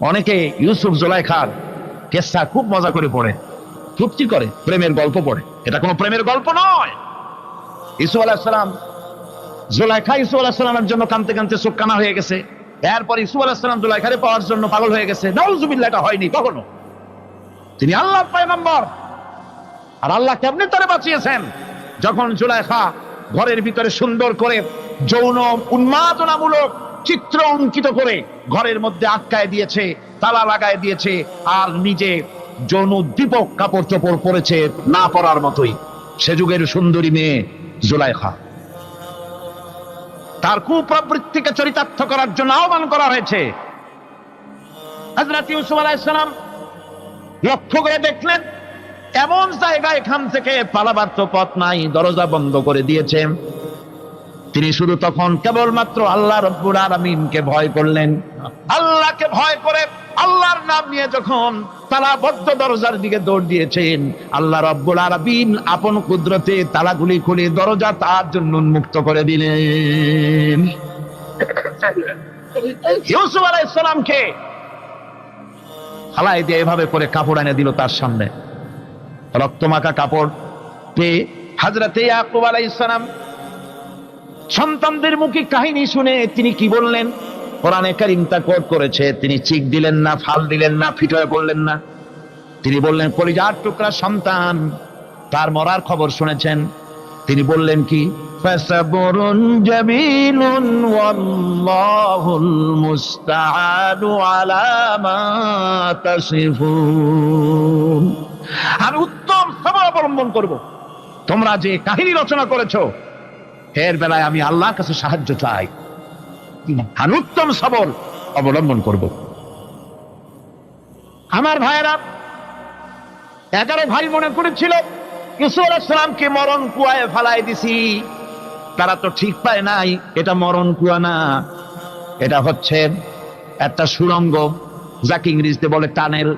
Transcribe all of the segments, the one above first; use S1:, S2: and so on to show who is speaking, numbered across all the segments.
S1: অনেকে ইউসুফ জোলাইখার কেসা খুব মজা করে পড়ে, তৃপ্তি করে, প্রেমের গল্প পড়ে। এটা কোনো প্রেমের গল্প নয়। ইসুফ আলাহিসাম জোলাইখা ইসুফ আলাহিসামের জন্য কানতে কানতে চোখ কানা হয়ে গেছে। এরপর ইসুফ আলাহিসাম জোলাইখারে পাওয়ার জন্য পাগল হয়ে গেছে। নাউজুবিল্লাহ, এটা হয়নি কখনো। তিনি আল্লাহ পয়গম্বর। আর আল্লাহ কেমনি তারে বাঁচিয়েছেন? যখন জুলাইখা ঘরের ভিতরে সুন্দর করে যৌন উন্মাদনামূলক চিত্র অঙ্কিত করে ঘরের মধ্যে আটকায় দিয়েছে, তালা লাগায় দিয়েছে, আর নিজে যৌন দীপক কাপড় চোপড় পরেছে না পরার মতোই। সে যুগের সুন্দরী মেয়ে জুলাইখা। তার কুপ্রবৃত্তিকে চরিতার্থ করার জন্য আহ্বান করা হয়েছে। লক্ষ্য করে দেখলেন, এমন জায়গা এখান থেকে পালাবার তো পথ নাই, দরজা বন্ধ করে দিয়েছে। তিনি শুধু তখন কেবলমাত্র আল্লাহ রব্বুল আলমিনকে ভয় করলেন। আল্লাহকে ভয় করে আল্লাহর নাম নিয়ে যখন দরজার দিকে দৌড় দিয়েছেন, আল্লাহ রব্বুল আপন কুদরতে তালাগুলি খুলে দরজা তার জন্য উন্মুক্ত করে দিলেন। ইউসুফ আলাইসালামকে হালাই দিয়ে এভাবে করে কাপড় এনে দিল তার সামনে। রক্তমাখা কাপড় পেয়ে হাজরাতে ইয়াকুব আলাইসালাম সন্তানদের মুখে কাহিনী শুনে তিনি কি বললেন? কোরআনে কারিম তা কোট করেছে তিনি চিক দিলেন না ফাল দিলেন না ফিটয়ে বললেন না। তিনি বললেন কলিজার টুকরা সন্তান তার মরার খবর শুনেছেন। তিনি বললেন কি? আমি উত্তম সব অবলম্বন করব। তোমরা যে কাহিনী রচনা করেছ এর বেলায় আমি আল্লাহর কাছে সাহায্য চাই। উত্তম সবল অবলম্বন করব। আমার ভাইয়েরা, এগারো ভাই মনে করেছিল, ইসু আলাইসালামকে মরণ কুয়ায় ফালাই দিছি। তারা তো ঠিক পায় নাই, এটা মরণ কুয়া না। এটা হচ্ছে একটা সুরঙ্গ যাকে ইংরেজিতে বলে টানেল।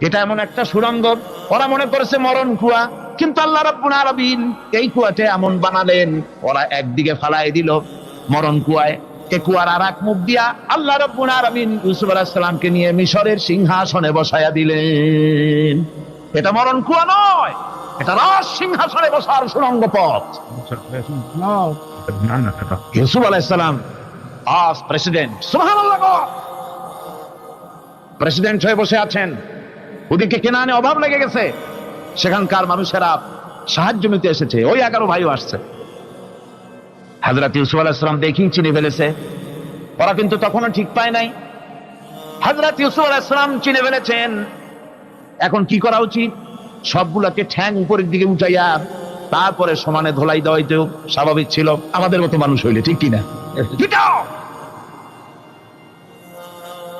S1: এটা এমন একটা সুরঙ্গ ওরা মনে করেছে মরণ কুয়া। কিন্তু আল্লাহ রাব্বুল আলামিন এই কুয়াতে এমন বানালেন ওরা একদিকে ফালাই দিল মরণ কুয়ায়। এ কুয়ার আর এক মুখ দিয়া আল্লাহ রাব্বুল আলামিন ইউসুফ আলাইহিস সালামকে নিয়ে মিশরের সিংহাসনে বসায়া দিলেন। এটা মরণ কুয়া নয় এটা রাজ সিংহাসনে বসার সুরঙ্গ পথ। ইউসুফ আলাইহিস সালাম আজ প্রেসিডেন্ট। সুবহানাল্লাহ প্রেসিডেন্ট হয়ে বসে আছেন। ওদিকে কেনানে অভাব লেগে গেছে। সেখানকার মানুষেরা সাহায্য নিতে এসেছে। ওই এগারো ভাইও আসছে। হাজরত ইউসুফ আলাইসালাম দেখি চিনে ফেলেছে। ওরা কিন্তু তখনও ঠিক পায় নাই। হাজরত ইউসুফ আলাইসালাম চিনে ফেলেছেন। এখন কি করা উচিত? সবগুলাকে ঠ্যাং উপরের দিকে উঠাইয়া তারপরে সমানে ধোলাই দেওয়াইতেও স্বাভাবিক ছিল। আমাদের মতো মানুষ হইলে ঠিক কিনা!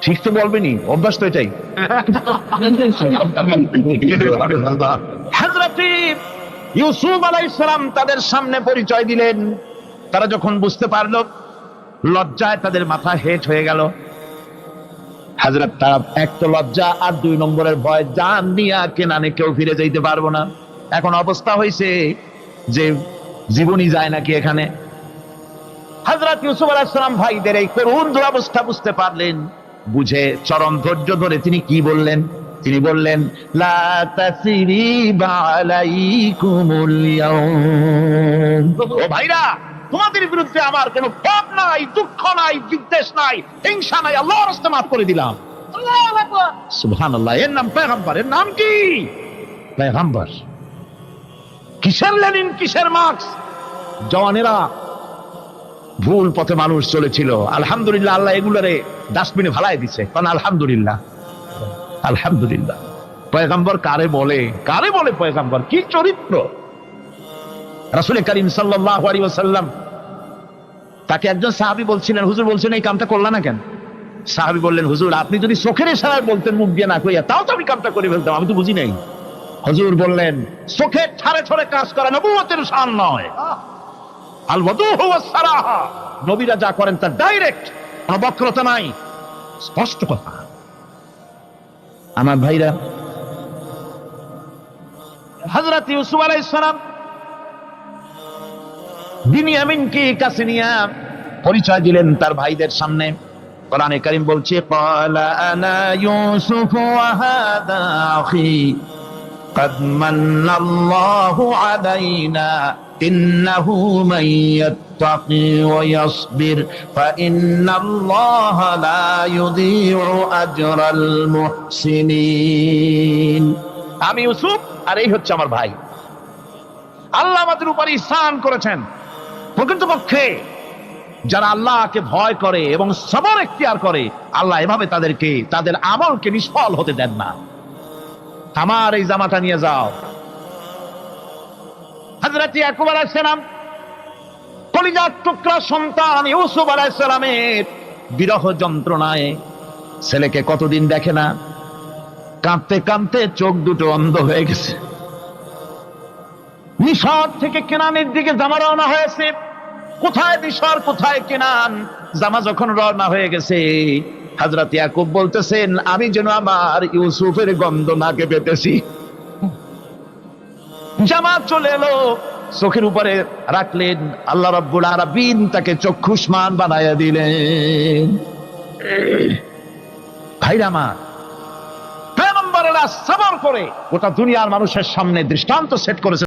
S1: ঠিক তো বলবেনি অভ্যাস তো এটাই। ইউসুফ আলাইসালাম তাদের সামনে পরিচয় দিলেন। তারা যখন বুঝতে পারল, লজ্জায় তাদের মাথা হেট হয়ে গেল। হাজরত তারা এক তো লজ্জা আর দুই নম্বরের ভয়, জান নিয়া কেনানে কেউ ফিরে যাইতে পারব না। এখন অবস্থা হয়েছে যে জীবনই যায় নাকি এখানে। হাজরত ইউসুফ আলাইসালাম ভাইদের এই করুণ দুরবস্থা বুঝতে পারলেন। বুঝে চরম ধৈর্য ধরে তিনি কি বললেন? তিনি বললেন ও ভাইরা তোমাদের বিরুদ্ধে আমার কোনো পাপ নাই দুঃখ নাই বিদ্বেষ নাই হিংসা নাই আল্লাহর রাস্তে মাফ করে দিলাম। সুবহানাল্লাহ এর নাম পয়গম্বর এর নাম কি? পয়গম্বর। কিসের লেনিন কিসের মার্কস? জওয়ানেরা ভুল পথে মানুষ চলেছিল। আলহামদুলিল্লাহ, আল্লাহ এগুলারে ডাস্টবিনে ফালাই দিছে। কারণ আলহামদুলিল্লাহ আলহামদুলিল্লাহ। পয়গাম্বর কারে বলে? কারে বলে পয়গাম্বর? কি চরিত্র? রাসুল করিম ওয়াসাল্লাম তাকে একজন সাহাবী বলছিলেন, হুজুর বলছেন, এই কামটা করলা না কেন? সাহাবি বললেন, হুজুর, আপনি যদি চোখের ইশারায় বলতেন, মুখ দিয়ে না কইয়া, তাও তো আমি কামটা করে ফেলতাম, আমি তো বুঝি নাই। হুজুর বললেন, চোখের ছাড়ে ছড়ে কাজ করা নবুয়তের শান নয়। আল ওয়াদুহু ওয়াস সারাহা নবীরা যা করেন তা ডাইরেক্ট কোনো বক্রতা নাই স্পষ্ট কথা আমার ভাইরা হযরত ইউসুফ আলাইহিস সালাম বিনিয়ামিনকে কাছে নিয়ে পরিচয় দিলেন তার ভাইদের সামনে কোরআনে কারিম বলছে ক্বালা আনা ইউসুফ ওয়া হাদা আখি قد من الله علينا إنه من يتقي ويصبر فإن الله لا يضيع أجر المحسنين আমি ইউসুফ আর এই হচ্ছে আমার ভাই আল্লাহ আমাদের উপর ইহসান করেছেন প্রকৃতপক্ষে যারা আল্লাহকে ভয় করে এবং সবর এখতিয়ার করে আল্লাহ এভাবে তাদেরকে তাদের আমলকে নিষ্ফল হতে দেন না আমার এই জামাটা নিয়ে যাও হজরত ইয়াকুব আলাইসালাম কলিজার টুকরা সন্তান ইউসুফ আলাইসালামের বিরহ যন্ত্রণায় ছেলেকে কতদিন দেখে না? কাঁদতে কাঁদতে চোখ দুটো অন্ধ হয়ে গেছে। মিশর থেকে কেনানের দিকে জামা রওনা হয়েছে। কোথায় মিশর, কোথায় কেনান? জামা যখন রওনা হয়ে গেছে হাজরত ইয়াকুব বলতেছেন, আমি যেন আমার ইউসুফের গন্ধ নাকে পেতেছি। জামা চলে এলো। চোখের উপরে রাখলেন আল্লাহ রব্বুল আরবিন তাকে চক্ষুষ্মান বানাইয়া দিলেন। ভাইরামা আমার, পেগম্বরেরা সবর করে গোটা দুনিয়ার মানুষের সামনে দৃষ্টান্ত সেট করেছে।